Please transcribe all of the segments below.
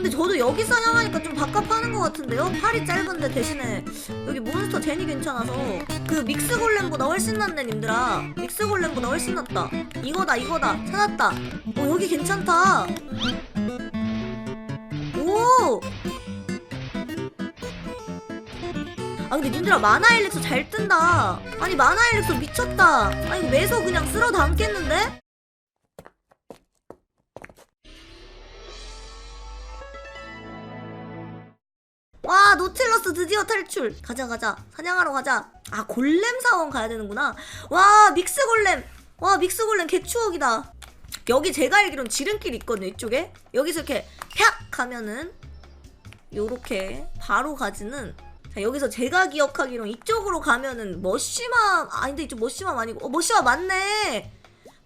근데 저도 여기 사냥하니까 좀 바깥 하는 것 같은데요? 팔이 짧은데 대신에 여기 몬스터 제니 괜찮아서. 그 믹스 골렘보다 훨씬 낫네 님들아. 믹스 골렘보다 훨씬 낫다. 이거다 이거다. 찾았다. 어 여기 괜찮다. 오! 아 근데 님들아 마나 일렉서 잘 뜬다. 아니 마나 일렉서 미쳤다. 아니 매서 그냥 쓸어 담겠는데? 와 노틸러스 드디어 탈출. 가자 가자. 사냥하러 가자. 아 골렘 사원 가야 되는구나. 와 믹스 골렘. 와 믹스 골렘 개추억이다. 여기 제가 알기론 지름길 있거든요 이쪽에. 여기서 이렇게 팍 가면은 요렇게 바로 가지는 자 여기서 제가 기억하기론 이쪽으로 가면은 머시맘 아 근데 이쪽 머시맘 아니고 어 머시맘 맞네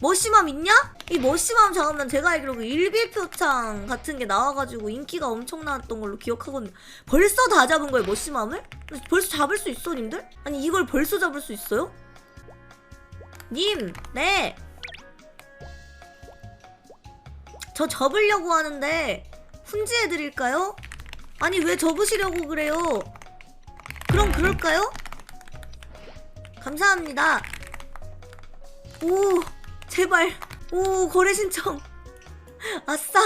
머시맘 있냐? 이 머시맘 잠깐만 제가 알기로 그 일비표창 같은 게 나와가지고 인기가 엄청 나왔던 걸로 기억하거든요 벌써 다 잡은 거예요 머시맘을? 벌써 잡을 수 있어 님들? 아니 이걸 벌써 잡을 수 있어요? 님, 네. 저 접으려고 하는데 훈지해 드릴까요? 아니 왜 접으시려고 그래요? 그럼 그럴까요? 감사합니다. 오, 제발. 오, 거래 신청. 아싸.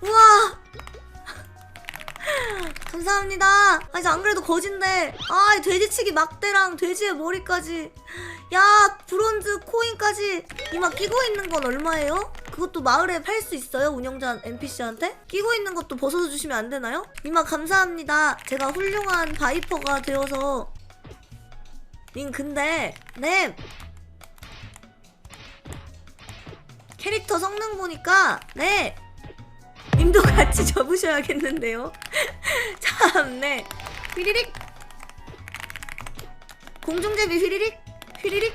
우와. 감사합니다. 아니, 안 그래도 거진데. 아, 이 돼지치기 막대랑 돼지의 머리까지. 야, 브론즈 코인까지. 이마 끼고 있는 건 얼마예요? 그것도 마을에 팔 수 있어요? 운영자 NPC한테? 끼고 있는 것도 벗어서 주시면 안 되나요? 이마 감사합니다. 제가 훌륭한 바이퍼가 되어서. 님, 근데, 네. 캐릭터 성능 보니까, 네. 님도 같이 접으셔야겠는데요? 참네. 휘리릭. 공중제비 휘리릭. 휘리릭.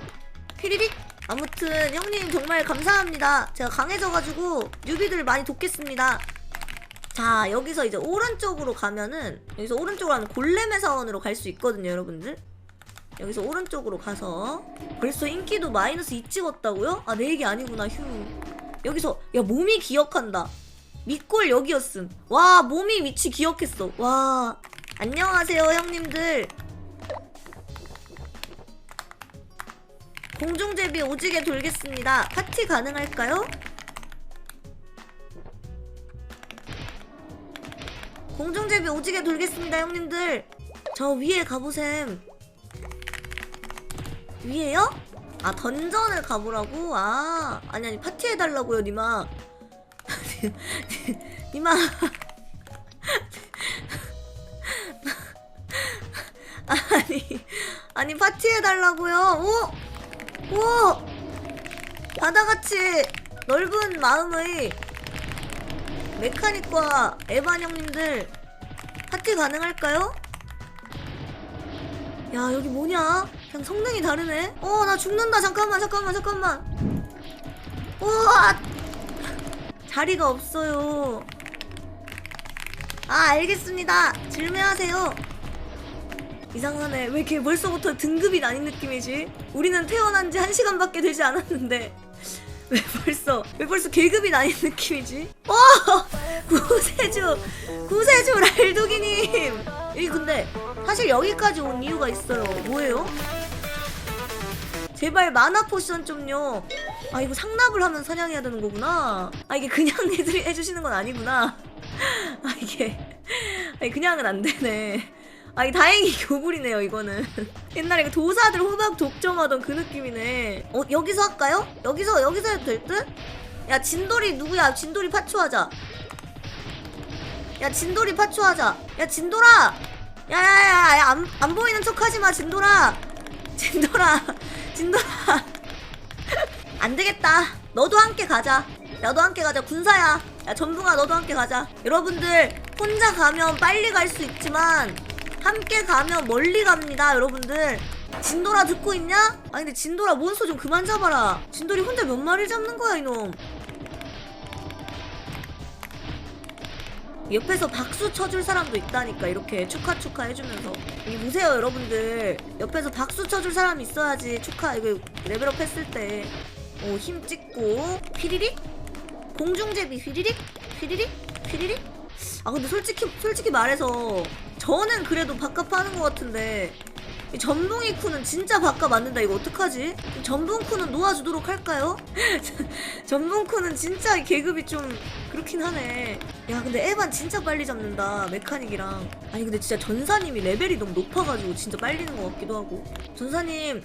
휘리릭. 아무튼 형님 정말 감사합니다. 제가 강해져가지고 뉴비들 많이 돕겠습니다. 자 여기서 이제 오른쪽으로 가면은 여기서 오른쪽으로 하면 골렘의 사원으로 갈 수 있거든요 여러분들. 여기서 오른쪽으로 가서 벌써 인기도 마이너스 2 찍었다고요? 아 내 얘기 아니구나 휴. 여기서 야 몸이 기억한다. 밑골 여기였음. 와 몸이 위치 기억했어. 와 안녕하세요 형님들. 공중제비 오지게 돌겠습니다. 파티 가능할까요? 공중제비 오지게 돌겠습니다, 형님들. 저 위에 가보셈. 위에요? 아, 던전을 가보라고? 아, 아니, 아니, 파티 해달라고요, 니마. 니마. 아니, 아니, 파티 해달라고요? 오! 오! 바다같이 넓은 마음의 메카닉과 에반 형님들 파티 가능할까요? 야 여기 뭐냐? 그냥 성능이 다르네. 어 나 죽는다. 잠깐만 잠깐만 잠깐만. 우와 자리가 없어요. 아 알겠습니다. 질매하세요. 이상하네. 왜 이렇게 벌써부터 등급이 나뉜 느낌이지? 우리는 태어난 지한 시간밖에 되지 않았는데. 왜 벌써, 왜 벌써 계급이 나뉜 느낌이지? 와! 구세주! 구세주 랄도기님! 이 근데, 사실 여기까지 온 이유가 있어요. 뭐예요? 제발 마나 포션 좀요. 아, 이거 상납을 하면 사냥해야 되는 거구나. 아, 이게 그냥 해드리, 해주시는 건 아니구나. 아, 이게. 아니, 그냥은 안 되네. 아니 다행히 교불이네요 이거는 옛날에 그 도사들 호박 독점하던 그 느낌이네 어 여기서 할까요? 여기서 여기서 해도 될 듯? 야 진돌이 누구야 진돌이 파초하자 야 진돌이 파초하자. 야 진돌아! 야야야야 안, 안 보이는 척 하지마 진돌아. 진돌아 진돌아. 안 되겠다. 너도 함께 가자. 너도 함께 가자 군사야. 야 전붕아 너도 함께 가자. 여러분들 혼자 가면 빨리 갈 수 있지만 함께 가면 멀리 갑니다 여러분들. 진돌아 듣고 있냐? 아니 근데 진돌아 몬스터 좀 그만 잡아라. 진돌이 혼자 몇 마리를 잡는 거야 이놈 옆에서 박수 쳐줄 사람도 있다니까 이렇게 축하 축하 해주면서. 여기 보세요 여러분들. 옆에서 박수 쳐줄 사람이 있어야지 축하 이거 레벨업 했을 때오힘 찍고. 휘리릭 공중제비 휘리릭 휘리릭 휘리릭 아 근데 솔직히 솔직히 말해서 저는 그래도 바깥 파는 것 같은데 이 전붕이 쿠는 진짜 바깥 맞는다 이거 어떡하지? 전붕 쿠는 놓아주도록 할까요? 전붕 쿠는 진짜 이 계급이 좀 그렇긴 하네. 야 근데 에반 진짜 빨리 잡는다 메카닉이랑. 아니 근데 진짜 전사님이 레벨이 너무 높아가지고 진짜 빨리는 것 같기도 하고. 전사님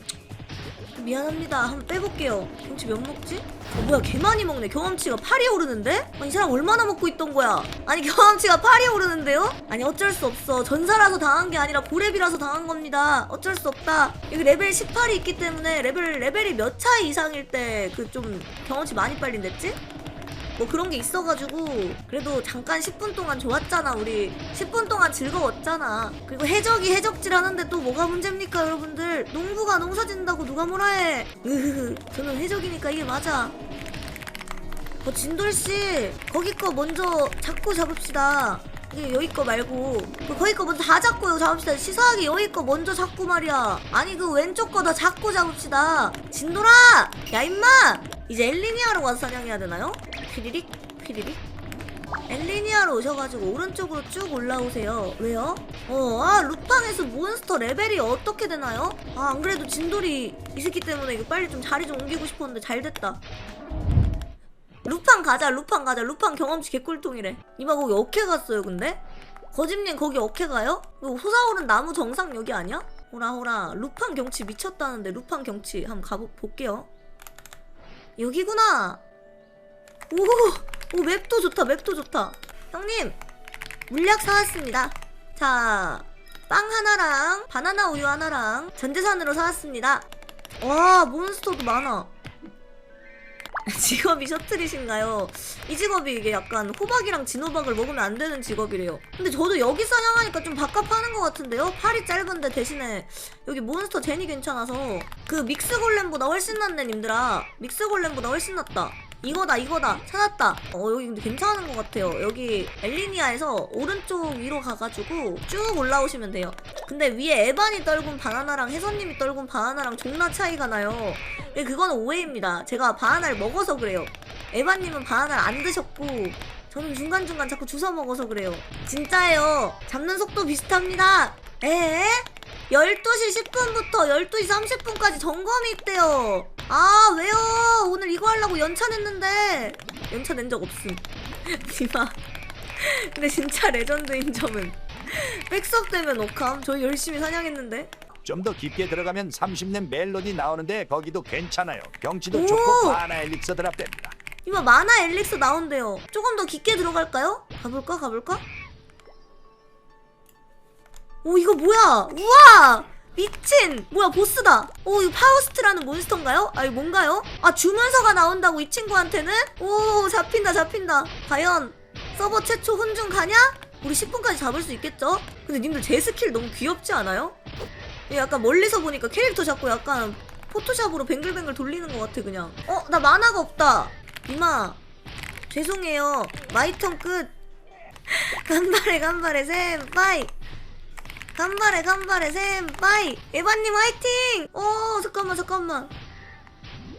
미안합니다. 한번 빼볼게요. 경치 몇 먹지? 어, 뭐야, 개 많이 먹네. 경험치가 8이 오르는데? 아니, 이 사람 얼마나 먹고 있던 거야? 아니, 경험치가 8이 오르는데요? 아니, 어쩔 수 없어. 전사라서 당한 게 아니라 고렙이라서 당한 겁니다. 어쩔 수 없다. 여기 레벨 18이 있기 때문에 레벨, 레벨이 몇 차이 이상일 때 그 좀 경험치 많이 빨린댔지? 뭐 그런 게 있어가지고 그래도 잠깐 10분 동안 좋았잖아 우리. 10분 동안 즐거웠잖아. 그리고 해적이 해적질 하는데 또 뭐가 문제입니까 여러분들? 농부가 농사 짓는다고 누가 뭐라 해? 으흐흐. 저는 해적이니까 이게 맞아. 어 진돌씨 거기 거 먼저 잡고 잡읍시다. 이게 여기 거 말고. 그 거기 거 먼저 다 잡고 여기 잡읍시다. 시사하게 여기 거 먼저 잡고 말이야. 아니 그 왼쪽 거 다 잡고 잡읍시다. 진돌아! 야 임마! 이제 엘리니아로 가서 사냥해야 되나요? 휘리릭 휘리릭 엘리니아로 오셔가지고 오른쪽으로 쭉 올라오세요 왜요? 어, 아 루팡에서 몬스터 레벨이 어떻게 되나요? 아 안 그래도 진돌이 이 새끼 때문에 이거 빨리 좀 자리 좀 옮기고 싶었는데 잘 됐다 루팡 가자 루팡 가자 루팡 경험치 개꿀통이래 이마 거기 어케 갔어요 근데? 거짓님 거기 어케 가요? 솟아오른 나무 정상 여기 아니야? 호라 호라 루팡 경치 미쳤다는데 루팡 경치 한번 가볼게요 여기구나 오, 오 맵도 좋다 맵도 좋다 형님 물약 사왔습니다 자 빵 하나랑 바나나 우유 하나랑 전재산으로 사왔습니다 와 몬스터도 많아 직업이 셔틀이신가요? 이 직업이 이게 약간 호박이랑 진호박을 먹으면 안 되는 직업이래요. 근데 저도 여기 사냥하니까 좀 바깥 파는 것 같은데요? 팔이 짧은데 대신에 여기 몬스터 제니 괜찮아서 그 믹스 골렘보다 훨씬 낫네 님들아. 믹스 골렘보다 훨씬 낫다. 이거다 이거다 찾았다. 어 여기 근데 괜찮은 것 같아요. 여기 엘리니아에서 오른쪽 위로 가가지고 쭉 올라오시면 돼요. 근데 위에 에반이 떨군 바나나랑 혜선님이 떨군 바나나랑 존나 차이가 나요. 예, 그거는 오해입니다. 제가 바나나를 먹어서 그래요. 에바님은 바나나를 안 드셨고 저는 중간중간 자꾸 주워 먹어서 그래요. 진짜예요. 잡는 속도 비슷합니다. 에? 12시 10분부터 12시 30분까지 점검이 있대요. 아, 왜요? 오늘 이거 하려고 연차 냈는데. 연차 낸 적 없음. 디마. 근데 진짜 레전드인 점은 백섭 되면 오캄. 저희 열심히 사냥했는데. 좀 더 깊게 들어가면 30년 멜론이 나오는데 거기도 괜찮아요. 경치도 오! 좋고 하나 엘릭서 드랍됩니다. 이마 마나 엘릭스 나온대요. 조금 더 깊게 들어갈까요? 가볼까? 가볼까? 오 이거 뭐야? 우와! 미친! 뭐야 보스다! 오 이거 파우스트라는 몬스터인가요? 아 이거 뭔가요? 아 주문서가 나온다고 이 친구한테는? 오 잡힌다 잡힌다 과연 서버 최초 혼중 가냐? 우리 10분까지 잡을 수 있겠죠? 근데 님들 제 스킬 너무 귀엽지 않아요? 약간 멀리서 보니까 캐릭터 잡고 약간 포토샵으로 뱅글뱅글 돌리는 것 같아 그냥 어? 나 만화가 없다 이마 죄송해요 마이턴 끝 간발에 간발에 샘빠이 간발에 간발에 샘빠이. 에바님 화이팅! 어 잠깐만 잠깐만.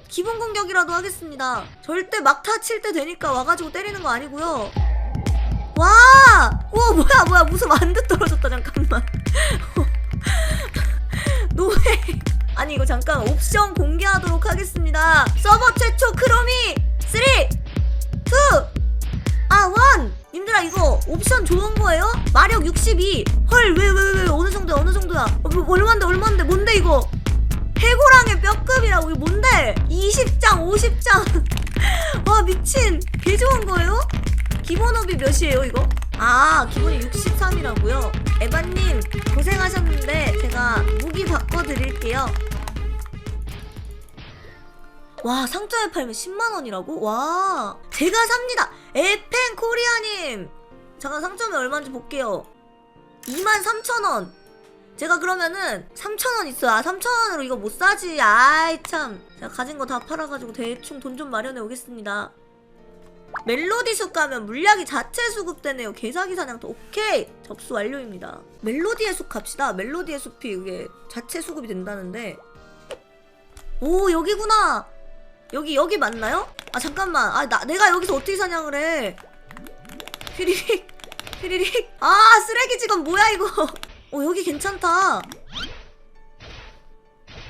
기본 공격이라도 하겠습니다. 절대 막타 칠 때 되니까 와가지고 때리는 거 아니고요. 와! 우와 뭐야 뭐야. 무슨 만두 떨어졌다 잠깐만. 노예. 아니 이거 잠깐 옵션 공개하도록 하겠습니다. 서버 최초 크로미 3 2 아, 원! 님들아, 이거 옵션 좋은 거예요? 마력 62. 헐, 왜, 왜, 왜, 어느 정도야, 어느 정도야? 어, 뭐, 얼만데, 얼만데, 뭔데, 이거? 해고랑의 뼈급이라고, 이거 뭔데? 20장, 50장. 와, 미친. 개 좋은 거예요? 기본업이 몇이에요, 이거? 아, 기본이 63이라고요? 에바님, 고생하셨는데, 제가 무기 바꿔드릴게요. 와 상점에 팔면 10만원이라고? 와 제가 삽니다 에펜 코리아님 잠깐 상점에 얼마인지 볼게요. 23,000원. 제가 그러면은 3,000원 있어요. 아 3,000원으로 이거 못 사지. 아이 참. 제가 가진 거 다 팔아가지고 대충 돈 좀 마련해 오겠습니다. 멜로디 숲 가면 물약이 자체 수급되네요. 개사기 사냥터 오케이. 접수 완료입니다. 멜로디의 숲 갑시다. 멜로디의 숲이 이게 자체 수급이 된다는데. 오 여기구나. 여기 여기 맞나요? 아 잠깐만. 아 나 내가 여기서 어떻게 사냥을 해? 휘리릭 휘리릭 아 쓰레기 직원 뭐야 이거 어 여기 괜찮다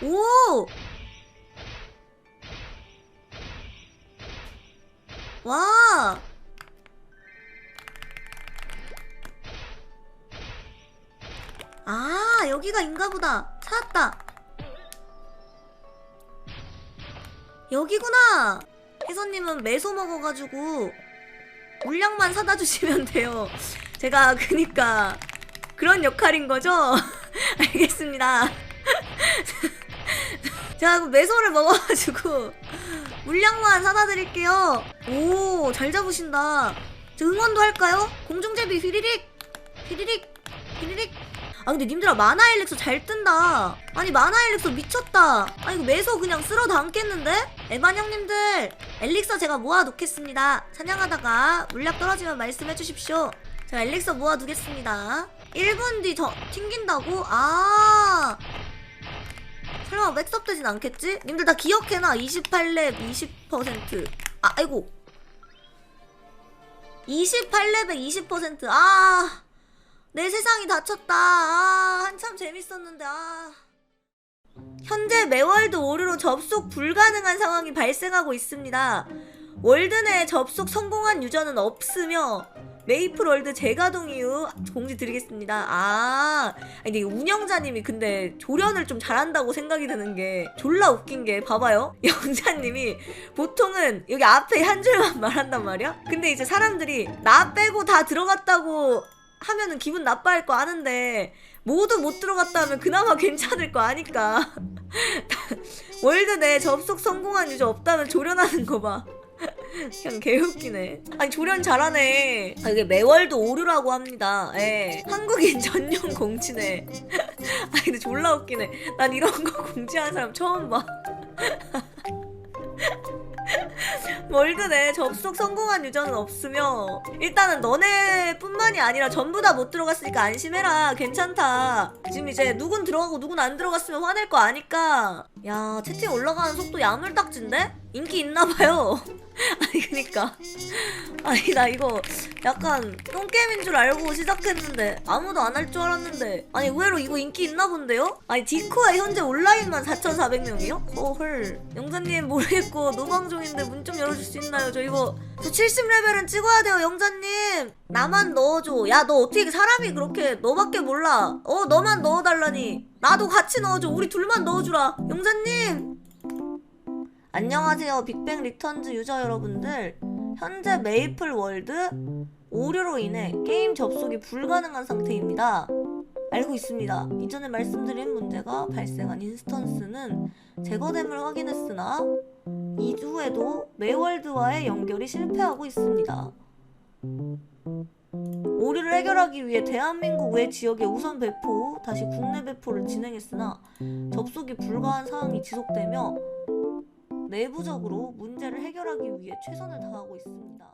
오 와. 아, 여기가 인가 보다. 찾았다. 여기구나. 혜선님은 매소 먹어가지고 물량만 사다 주시면 돼요. 제가 그니까 그런 역할인 거죠? 알겠습니다. 제가 그 매소를 먹어가지고 물량만 사다 드릴게요. 오, 잘 잡으신다. 저 응원도 할까요? 공중제비 휘리릭! 휘리릭! 휘리릭! 아, 근데 님들아, 마나 엘릭서 잘 뜬다. 아니, 마나 엘릭서 미쳤다. 아, 이거 매소 그냥 쓸어 담겠는데? 에반 형님들, 엘릭서 제가 모아놓겠습니다. 사냥하다가 물약 떨어지면 말씀해 주십시오. 제가 엘릭서 모아두겠습니다. 1분 뒤 저, 튕긴다고? 아. 설마 맥섭 되진 않겠지? 님들 다 기억해놔 28렙 20% 아, 아이고 28렙에 20% 아, 내 세상이 닫혔다. 아, 한참 재밌었는데, 아. 현재 매월드 오류로 접속 불가능한 상황이 발생하고 있습니다. 월드 내 접속 성공한 유저는 없으며 메이플 월드 재가동 이후 공지 드리겠습니다. 아, 근데 이 운영자님이 근데 조련을 좀 잘한다고 생각이 드는 게 졸라 웃긴 게 봐봐요. 영자님이 보통은 여기 앞에 한 줄만 말한단 말이야? 근데 이제 사람들이 나 빼고 다 들어갔다고 하면은 기분 나빠할 거 아는데 모두 못 들어갔다 하면 그나마 괜찮을 거 아니까. 월드 내 접속 성공한 유저 없다면 조련하는 거 봐. 그냥 개웃기네. 아니 조련 잘하네. 아, 이게 매월도 오류라고 합니다. 예. 한국인 전용 공지네. 아 근데 졸라 웃기네. 난 이런 거 공지하는 사람 처음 봐. 월드 내 접속 성공한 유저는 없으며 일단은 너네뿐만이 아니라 전부 다 못 들어갔으니까 안심해라. 괜찮다. 지금 이제 누군 들어가고 누군 안 들어갔으면 화낼 거 아니까. 야 채팅 올라가는 속도 야물딱진데? 인기 있나봐요 아니 그니까. 아니 나 이거 약간 똥게임인 줄 알고 시작했는데 아무도 안 할 줄 알았는데 아니 의외로 이거 인기 있나 본데요? 아니 디코에 현재 온라인만 4,400명이요? 어헐. 영자님 모르겠고 노방종인데 문 좀 열어줄 수 있나요? 저 이거 저 70레벨은 찍어야 돼요 영자님. 나만 넣어줘. 야 너 어떻게 사람이 그렇게 너밖에 몰라? 어 너만 넣어달라니. 나도 같이 넣어줘. 우리 둘만 넣어주라. 영자님 안녕하세요 빅뱅 리턴즈 유저 여러분들. 현재 메이플 월드 오류로 인해 게임 접속이 불가능한 상태입니다. 알고 있습니다. 이전에 말씀드린 문제가 발생한 인스턴스는 제거됨을 확인했으나 이후에도 메월드와의 연결이 실패하고 있습니다. 오류를 해결하기 위해 대한민국 외 지역의 우선 배포 후 다시 국내 배포를 진행했으나 접속이 불가한 상황이 지속되며 내부적으로 문제를 해결하기 위해 최선을 다하고 있습니다.